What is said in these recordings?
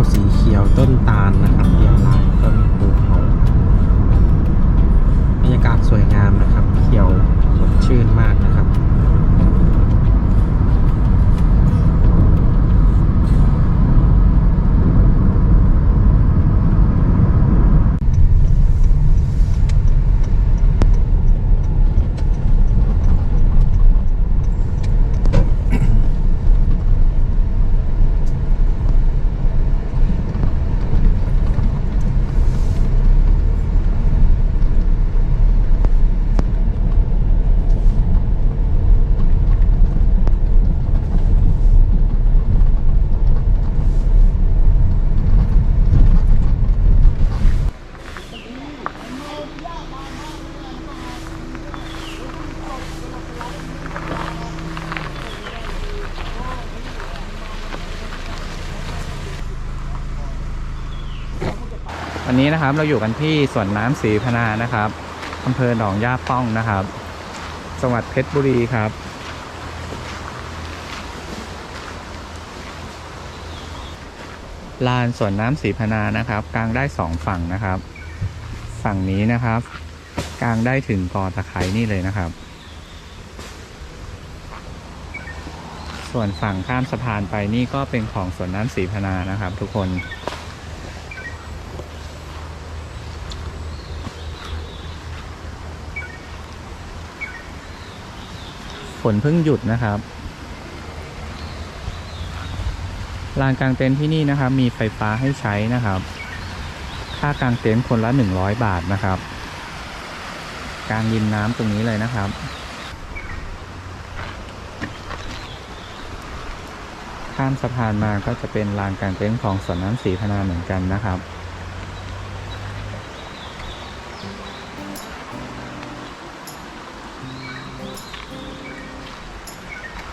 าสีเขียวต้นตาลนะครับเรียงรายต้นภูเขาบรรยากาศสวยงามนะครับ เขียวสดชื่นมากนะครับ วันนี้นะครับเราอยู่กันที่สวนน้ำศรีพนานะครับอำเภอหนองย่าป้องนะครับ จังหวัดเพชรบุรีครับ ลานสวนน้ำศรีพนานะครับ กลางได้สองฝั่งนะครับ ฝั่งนี้นะครับ กลางได้ถึงกอตะไคร้นี่เลยนะครับ ส่วนฝั่งข้ามสะพานไปนี่ก็เป็นของสวนน้ำศรีพนานะครับ ทุกคน ฝนเพิ่งหยุดนะครับลานกลางเต็นท์ที่นี่นะครับ มีไฟฟ้าให้ใช้นะครับ ค่ากลางเต็นท์คนละ100บาทนะครับ กลางริมน้ำตรงนี้เลยนะครับข้ามสะพานมาก็จะเป็นลานกลางเต็นท์ของสวนน้ำสีพนาเหมือนกันนะครับ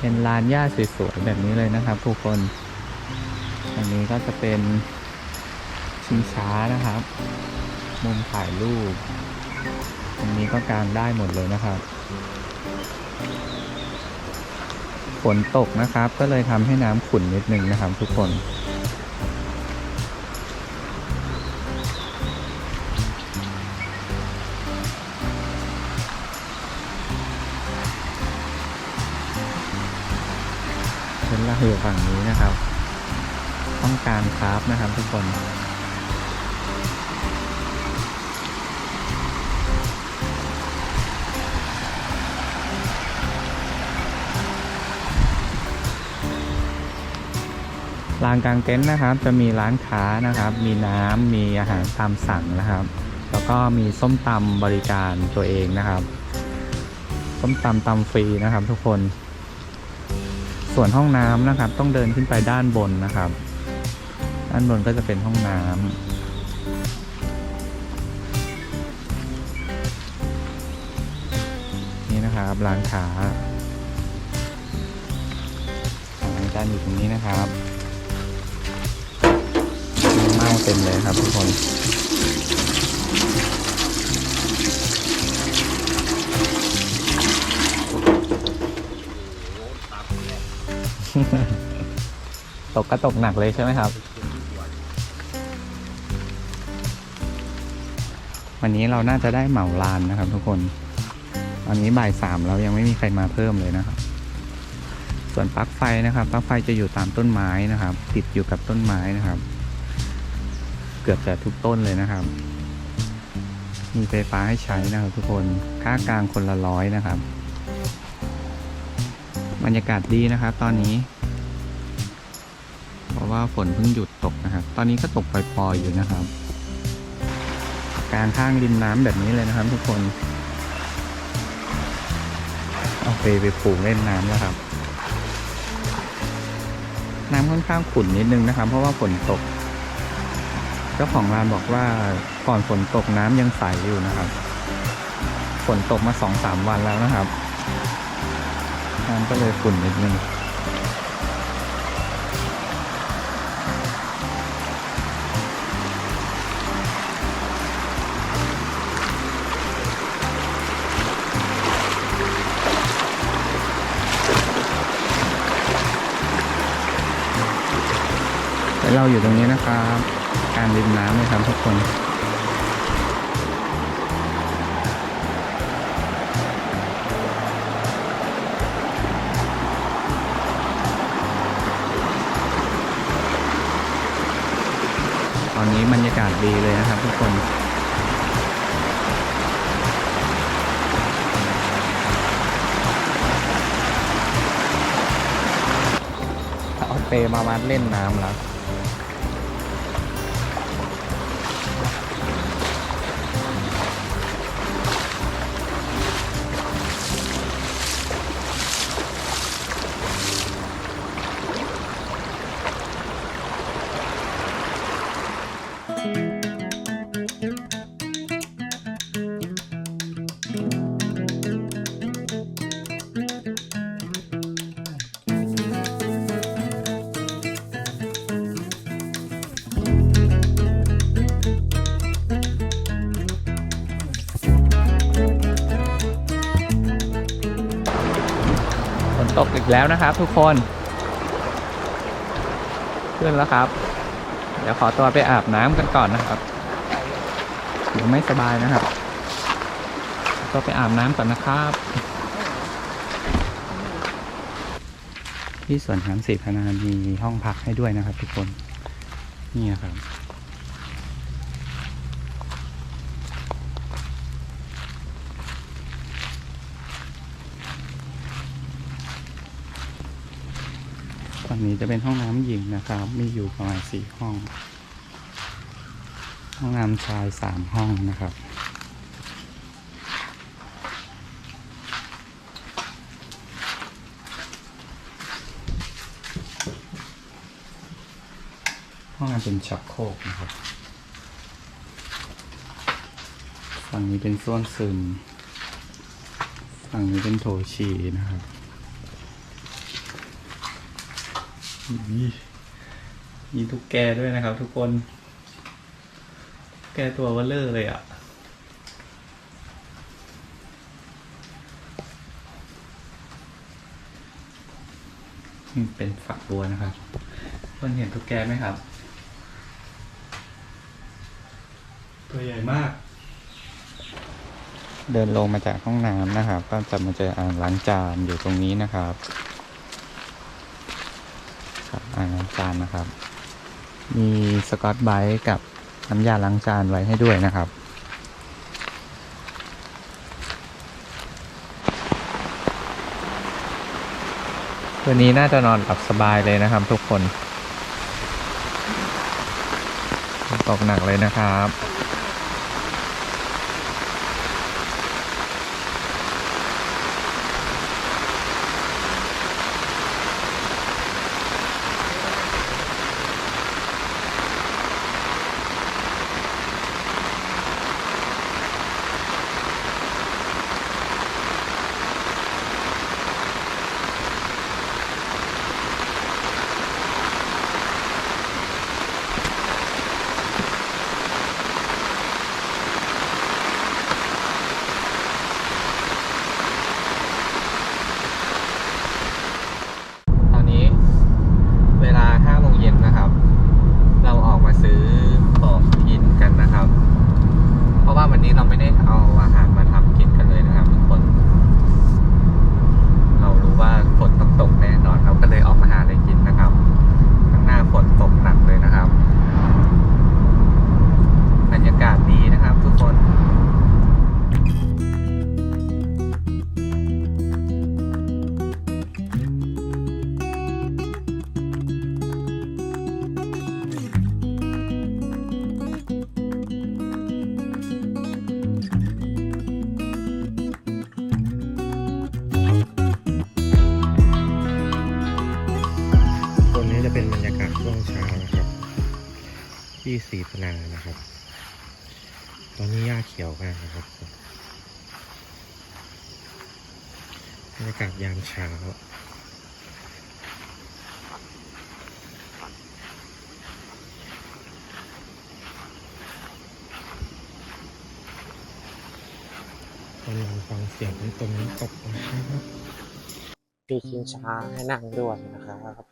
เป็นลานหญ้าสวยๆแบบนี้เลยนะครับ ทุกคนอันนี้ก็จะเป็นชิงช้านะครับ มุมถ่ายรูปตรงนี้ก็กางได้หมดเลยนะครับฝนตกนะครับ ก็เลยทำให้น้ำขุ่นนิดนึงนะครับ ทุกคน อยู่ฝั่งนี้นะครับ ต้องการคราฟนะครับทุกคนลานกลางเต็นท์นะครับ จะมีร้านค้านะครับ มีน้ำมีอาหารตามสั่งนะครับ แล้วก็มีส้มตำบริการตัวเองนะครับ ส้มตำตำฟรีนะครับทุกคน ส่วนห้องน้ำนะครับ ต้องเดินขึ้นไปด้านบนนะครับ ด้านบนก็จะเป็นห้องน้ำนี่นะครับร้านค้าร้าจานอยู่ตรงนี้นะครับเมาเต็มเลยครับทุกคน ตกก็ตกหนักเลยใช่ไหมครับ วันนี้เราน่าจะได้เหมาลานนะครับ ทุกคนตอนนี้บ่ายสามแล้วยังไม่มีใครมาเพิ่มเลยนะครับ ส่วนปลั๊กไฟนะครับปลั๊กไฟจะอยู่ตามต้นไม้นะครับ ติดอยู่กับต้นไม้นะครับ เกือบจะทุกต้นเลยนะครับ มีไฟฟ้าให้ใช้นะครับ ทุกคนค่ากลางคนละร้อยนะครับ บรรยากาศดีนะครับ ตอนนี้ เพราะว่าฝนเพิ่งหยุดตกนะครับ ตอนนี้ก็ตกปล่อยๆอยู่นะครับกลางข้างริมน้ำแบบนี้เลยนะครับ ทุกคนเอาไปไปปลูกเล่นน้ำแล้วครับ น้ำค่อนข้างขุ่นนิดนึงนะครับ เพราะว่าฝนตก เจ้าของร้านบอกว่าก่อนฝนตกน้ำยังใสอยู่นะครับ ฝนตกมาสองสามวันแล้วนะครับ น้ำก็เลยขุ่นนิดนึงเราอยู่ตรงนี้นะครับ การริมน้ำเลยครับทุกคน ดีเลยนะครับทุกคนเอาเปมามาเล่นน้ำแล้ว แล้วนะครับทุกคน ขึ้นแล้วครับ เดี๋ยวขอตัวไปอาบน้ำกันก่อนนะครับเดี๋ยวไม่สบายนะครับ ก็ไปอาบน้ำก่อนนะครับ ที่สวนน้ำสีพนามีห้องพักให้ด้วยนะครับ ทุกคน นี่ครับ งนี้จะเป็นห้องน้ำหญิงนะครับ มีอยู่ประมาณสี่ห้อง ห้องน้ำชายสามห้องนะครับ ห้องน้ำเป็นชักโครกนะครับฝั่งนี้เป็นส้วมซึมฝั่งนี้เป็นโถฉี่นะครับ มีมีทุกแกด้วยนะครับ ทุกคน แกตัวเวลเลอร์เลยอะ่ะนี่เป็นฝักบัวนะครับคนเห็นทุกแกไหมครับ ตัวใหญ่มาก เดินลงมาจากห้องน้ำนะครับ ก็จะมาเจออ่างล้างจานอยู่ตรงนี้นะครับ อ่างล้างจานนะครับ มีสกอตไบรท์กับน้ำยาล้างจานไว้ให้ด้วยนะครับ ตัวนี้น่าจะนอนหลับสบายเลยนะครับทุกคนตกหนักเลยนะครับ ขียวมากนะครับบรรยากาศยามเช้ากำลองฟังเสียงตรงนี้ตกนะครับมีชินช้าให้นั่งด้วยนะครับ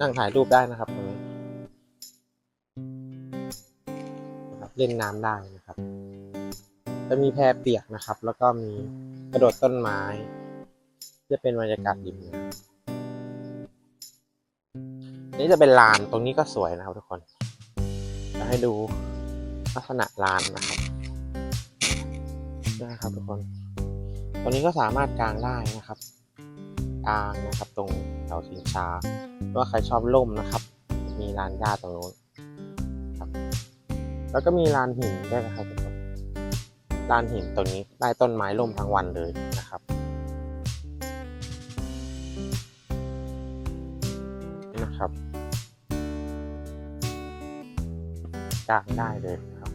นั่งถ่ายรูปได้นะครับตรงนี้เล่นน้ำได้นะครับ จะมีแพเปียกนะครับ แล้วก็มีกระโดดต้นไม้ จะเป็นบรรยากาศริมน้ำนี่จะเป็นลานตรงนี้ก็สวยนะครับทุกคน จะให้ดูลักษณะลานนะครับนะครับทุกคน ตรงนี้ก็สามารถกางได้นะครับกางนะครับ ตรงแถวสินช้าว่าใครชอบล่มนะครับ มีลานหญ้าตรงนู้นครับ แล้วก็มีลานหินด้วยนะครับทุกคน ลานหินตรงนี้ได้ต้นไม้ล่มทั้งวันเลยนะครับนะครับกางได้เลยครับ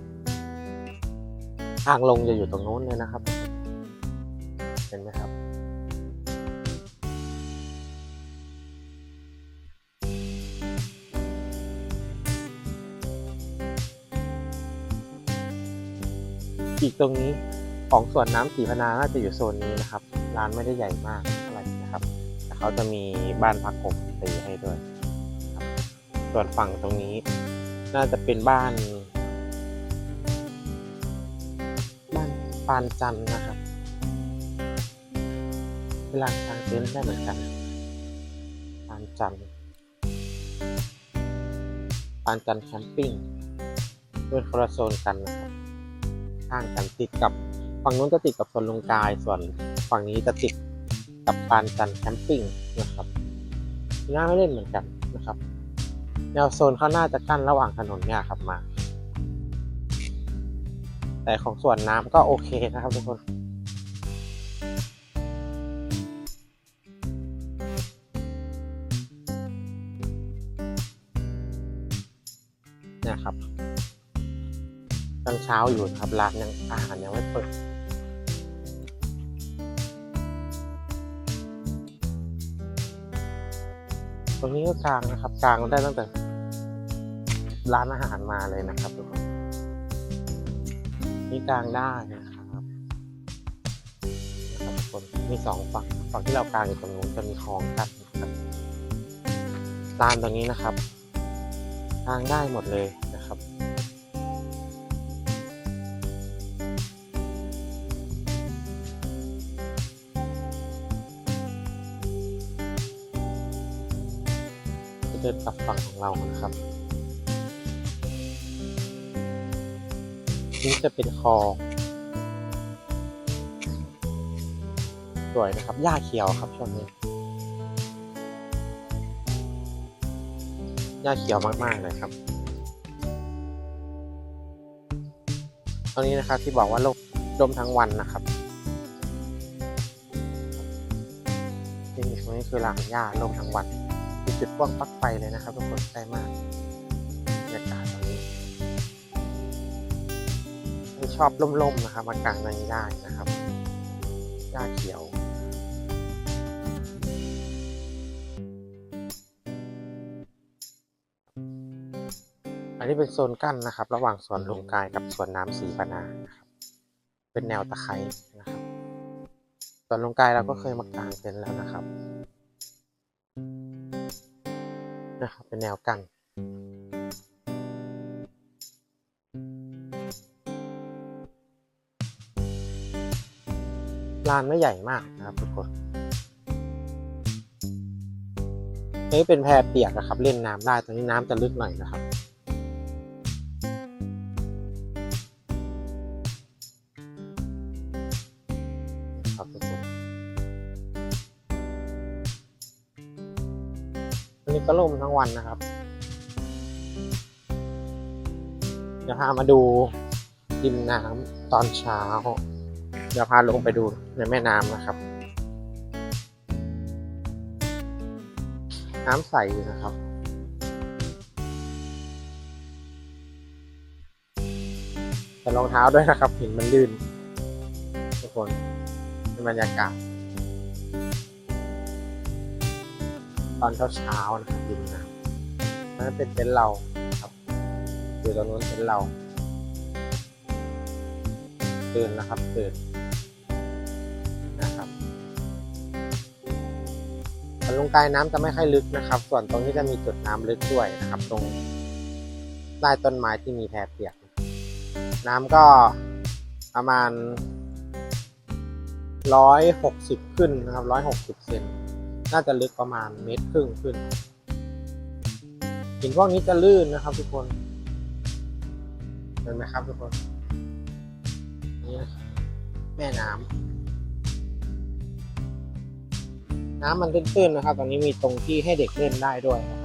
ทางลงจะอยู่ตรงโน้นเลยนะครับ เห็นไหมครับ อีกตรงนี้ของสวนน้ำสีพนาน่าจะอยู่โซนนี้นะครับ ร้านไม่ได้ใหญ่มากเท่าไหร่นะครับแต่เขาจะมีบ้านพักผมตีให้ด้วยส่วนฝั่งตรงนี้น่าจะเป็นบ้าน บ้านปานจันนะครับ เวลากางเต็นท์ได้เหมือนกันปานจันปานจันแคมปิ้งเป็นคนละโซนกันนะครับ ข้างกันติดกับฝั่งนู้นจะติดกับสวนลงกาย ส่วนฝั่งนี้จะติดกับปานจันแคมปิ้งนะครับน่าไม่เล่นเหมือนกันนะครับ แนวโซนเขาน่าจะกั้นระหว่างถนนเนี่ยครับมา แต่ของส่วนน้ำก็โอเคนะครับทุกคนนี่ยครับ ยังเช้าอยู่นะครับร้านยังอาหารยังไม่เปิดตรงนี้ก็กลางนะครับกลางได้ตั้งแต่ ร้านอาหารมาเลยนะครับทุกคนนี่กลางได้นะครับนะครับทุกคนมีสองฝั่งฝั่งที่เรากลางอยู่ตรงนู้นจะมีคลองกันนะครับลานตรงนี้นะครับกลางได้หมดเลยนะครับ ดินกลับฝั่งของเรานะครับนี่จะเป็นคอ สวยนะครับหญ้าเขียวครับช่วงนี้หญ้าเขียวมากๆเลยครับตอนนี้นะครับที่บอกว่าลมลมทั้งวันนะครับนี่ตรงนี้คือลานหญ้าลมทั้งวัน จุดพ่วงปลั๊กไฟเลยนะครับทุกคนใกล้มากบรรยากาศตรงนี้ที่ชอบร่มๆนะครับมากางตรงนี้ได้นะครับหญ้าเขียวอันนี้เป็นโซนกั้นนะครับ ระหว่างสวนลุงกายกับสวนน้ำสีปนานะครับ เป็นแนวตะไคร้นะครับสวนลุงกายเราก็เคยมากางเต็นท์แล้วนะครับ นะครับเป็นแนวกั้นลานไม่ใหญ่มากนะครับทุกคนนี่เป็นแพเปียกนะครับ เล่นน้ำได้ตรงนี้น้ำจะลึกหน่อยนะครับ นี้ก็ล่มทั้งวันนะครับ เดี๋ยวพามาดูริมน้ำตอนเช้า เดี๋ยวพาลงไปดูในแม่น้ำนะครับ น้ำใสนะครับแต่รองเท้าด้วยนะครับ เห็นมันลื่นทุกคนเป็นบรรยากาศ อนเช้าเช้าๆนะครับดินน้ำนั่นเป็นเต็นท์เราครับอยู่ตรงนู้นเต็นท์เราตื่นนะครับตื่นนะครับส่วนลงใต้น้ำจะไม่ค่อยลึกนะครับ ส่วนตรงนี้จะมีจุดน้ำลึกด้วยนะครับ ตรงใต้ต้นไม้ที่มีแพเปียกนะครับน้ำก็ประมาณร้อยหกสิบขึ้นนะครับร้อยหกสิบเซน น่าจะลึกประมาณเมตรครึ่งขึ้นหินพวกนี้จะลื่นนะครับทุกคนเห็นไหมครับทุกคนนี่นะแม่น้ำน้ำมันตื้นๆนะครับ ตอนนี้มีตรงที่ให้เด็กเล่นได้ด้วยนะครับ